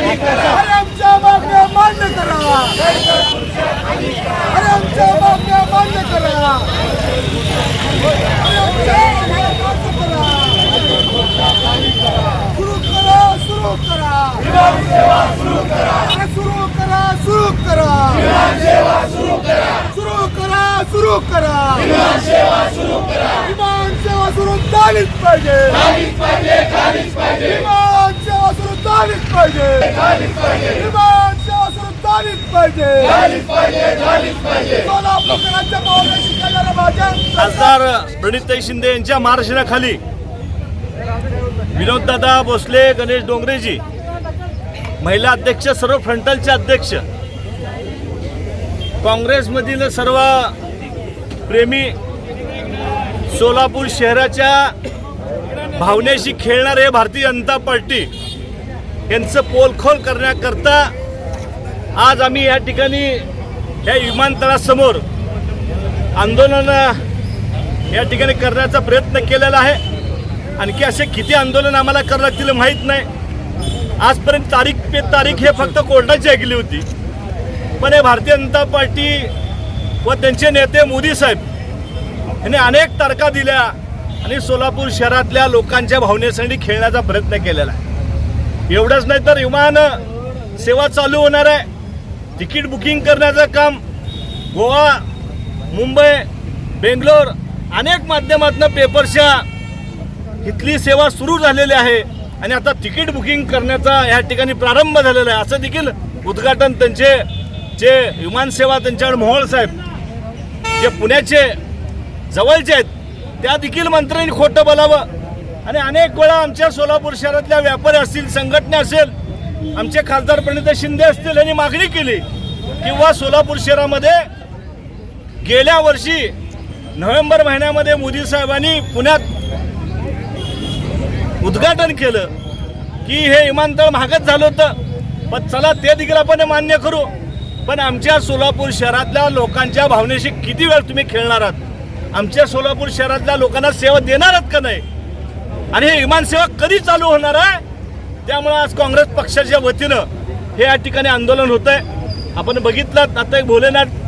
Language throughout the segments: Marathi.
अरे आमच्या मागण्या मान्य करा अरे आमच्या मागण्या मान्य करा सुरू करा सुरू करा सुरू करा सुरू करा. सुरू करा सुरू करा. सुरू करा सुरू करा. विमान सेवा सुरू झालीच पाहिजे. विमान सुरू झालीच पाहिजे. झालीच पाहिजे. सोलापूरकरांच्या पावलं शिकायला माझ्या खासदार प्रणितताई शिंदे यांच्या मार्गदर्शनाखाली विनोददादा भोसले गणेश डोंगरेजी महिला अध्यक्ष सर्व फ्रंटलचे अध्यक्ष काँग्रेसमधील सर्व प्रेमी सोलापूर शहराच्या भावनेशी खेळणारे भारतीय जनता पार्टी यांचं पोलखोल करण्याकरता आज आम्ही या ठिकाणी या विमानतळासमोर आंदोलन या ठिकाणी करण्याचा प्रयत्न केलेला आहे. आणखी असे किती आंदोलन आम्हाला करावं लागतील माहीत नाही. आजपर्यंत तारीख पे तारीख हे फक्त कोर्टाची ऐकली होती. पण हे भारतीय जनता पार्टी व त्यांचे नेते मोदी साहेब यांनी अनेक तारखा दिल्या आणि सोलापूर शहरातल्या लोकांच्या भावनेसाठी खेळण्याचा प्रयत्न केलेला आहे. एवढंच नाही तर विमान सेवा चालू होणार आहे. तिकीट बुकिंग करण्याचं काम गोवा मुंबई बेंगलोर अनेक माध्यमातून पेपरच्या इथली सेवा सुरू झालेली आहे. आणि आता तिकीट बुकिंग करण्याचा या ठिकाणी प्रारंभ झालेला आहे. असं देखील उद्घाटन त्यांचे जे विमानसेवा त्यांच्याकडे मोहोळ साहेब जे पुण्याचे जवळचे आहेत त्या देखील मंत्र्यांनी खोटं बोलावं. आणि अनेक वेळा आमच्या सोलापूर शहरातल्या व्यापारी असतील संघटना असेल आमचे खासदार प्रणित शिंदे असतील यांनी मागणी केली किंवा सोलापूर शहरामध्ये गेल्या वर्षी नोव्हेंबर महिन्यामध्ये मोदी साहेबांनी पुण्यात उद्घाटन केलं की हे विमानतळ महागच झालं होतं. पण चला ते देखील आपण मान्य करू. पण आमच्या सोलापूर शहरातल्या लोकांच्या भावनेशी किती वेळ तुम्ही खेळणार आहात? आमच्या सोलापूर शहरातल्या लोकांना सेवा देणार आहात का नाही? आणि हे विमानसेवा कधी चालू होणार आहे? त्यामुळं आज काँग्रेस पक्षाच्या वतीनं हे या ठिकाणी आंदोलन होत आहे आपण बघितलं आता एक भोलेनाथ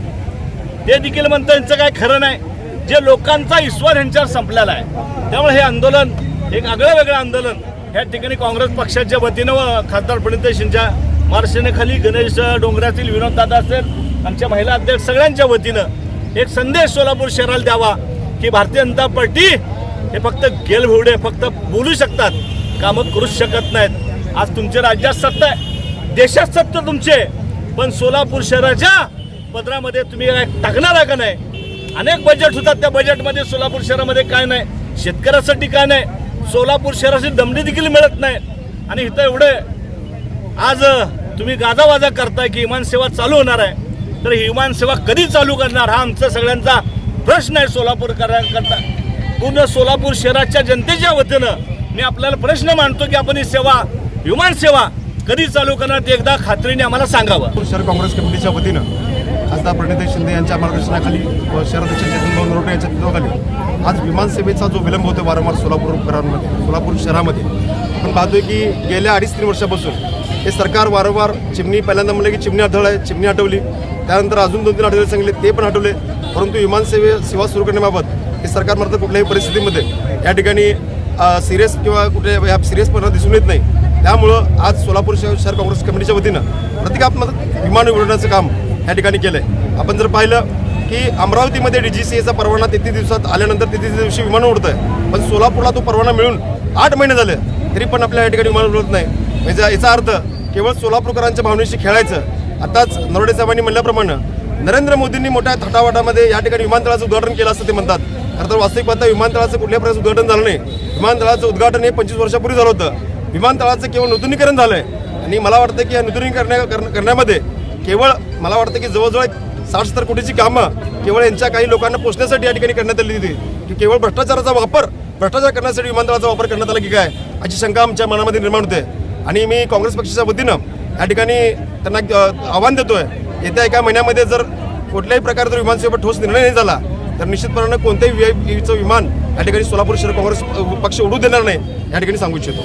ते देखील म्हणतं यांचं काय खरं नाही. जे लोकांचा ईश्वर यांच्यावर संपलेला आहे. त्यामुळे हे आंदोलन एक आगळं वेगळं आंदोलन या ठिकाणी काँग्रेस पक्षाच्या वतीनं व खासदार प्रणित शिंदेच्या गणेश डोंगरातील विनोददादा असेल आमच्या महिला अध्यक्ष सगळ्यांच्या वतीनं एक संदेश सोलापूर शहराला द्यावा की भारतीय जनता पार्टी हे फक्त गेलभोवडे फक्त बोलू शकतात. कामं करूच शकत नाहीत? आज तुमच्या राज्यात सत्ता आहे. देशात सत्ता तुमचे. पण सोलापूर शहराच्या पदरामध्ये तुम्ही काय टाकणार का नाही? अनेक बजेट होतात त्या बजेटमध्ये सोलापूर शहरामध्ये काय नाही. शेतकऱ्यासाठी काय नाही. सोलापूर शहराची दमडी देखील मिळत नाही. आणि इथं एवढे आज तुम्ही गाजावाजा करताय की विमानसेवा चालू होणार आहे. तर ही विमानसेवा कधी चालू करणार? हा आमचा सगळ्यांचा प्रश्न आहे सोलापूरकरांकरता. पूर्ण सोलापूर शहराच्या जनतेच्या वतीनं मी आपल्याला प्रश्न मांडतो की आपण ही सेवा विमानसेवा कधी चालू करणार ते एकदा खात्रीने आम्हाला सांगावं. शहर काँग्रेस कमिटीच्या वतीनं खासदार प्रणित शिंदे यांच्या मार्गदर्शनाखाली व शहराध्यक्ष चेतन नरोटे यांच्या नेतृत्वाखाली आज विमानसेवेचा जो विलंब होतो वारंवार सोलापूरकरांमध्ये सोलापूर शहरामध्ये आपण पाहतोय की गेल्या अडीच तीन वर्षापासून हे सरकार वारंवार चिमणी पहिल्यांदा म्हणलं की चिमणी आढळ आहे चिमणी हटवली त्यानंतर अजून दोन तीन आठवडे सांगितले ते पण हटवले परंतु विमानसेवे सेवा सुरू करण्याबाबत हे सरकार मात्र कुठल्याही परिस्थितीमध्ये या ठिकाणी सिरियस किंवा कुठे या सिरियसपणा दिसून येत नाही. त्यामुळं आज सोलापूर शहर काँग्रेस कमिटीच्या वतीनं प्रतिकात्मक विमान उघडण्याचं काम या ठिकाणी केलं आहे आपण जर पाहिलं की अमरावतीमध्ये डी जी सी एचा परवाना तिथे दिवसात आल्यानंतर तिथे दिवशी विमान उडतं आहे पण सोलापूरला तो परवाना मिळून आठ महिने झाले तरी पण आपल्या या ठिकाणी विमान उडत नाही. म्हणजे याचा अर्थ केवळ सोलापूरकरांच्या भावनेशी खेळायचं आताच नरोडे साहेबांनी म्हणल्याप्रमाणे नरेंद्र मोदींनी मोठ्या थाटावाटामध्ये या ठिकाणी विमानतळाचं उद्घाटन केलं असं ते म्हणतात. खरं तर वास्तविक पाहता विमानतळाचं कुठल्या प्रकारचं उद्घाटन झालं नाही. विमानतळाचं उद्घाटन हे पंचवीस वर्षापूर्वी झालं होतं. विमानतळाचं केवळ नूतनीकरण झालं आहे आणि मला वाटतं की या नूतनीकरण करण्यामध्ये केवळ मला वाटतं की जवळजवळ एक साठ सत्तर कोटीची कामं केवळ यांच्या काही लोकांना पोचण्यासाठी या ठिकाणी करण्यात आली होती. की केवळ भ्रष्टाचाराचा वापर भ्रष्टाचार करण्यासाठी विमानतळाचा वापर करण्यात आला की काय? अशी शंका आमच्या मनामध्ये निर्माण होते. आणि मी काँग्रेस पक्षाच्या वतीनं या ठिकाणी त्यांना आव्हान देतोय. येत्या एका महिन्यामध्ये जर कुठल्याही प्रकारचा विमानसेवेवर ठोस निर्णय नाही झाला तर निश्चितपणानं कोणत्याही व्ही आय पीचं विमान या ठिकाणी सोलापूर शहर काँग्रेस पक्ष उडू देणार नाही या ठिकाणी सांगू इच्छितो.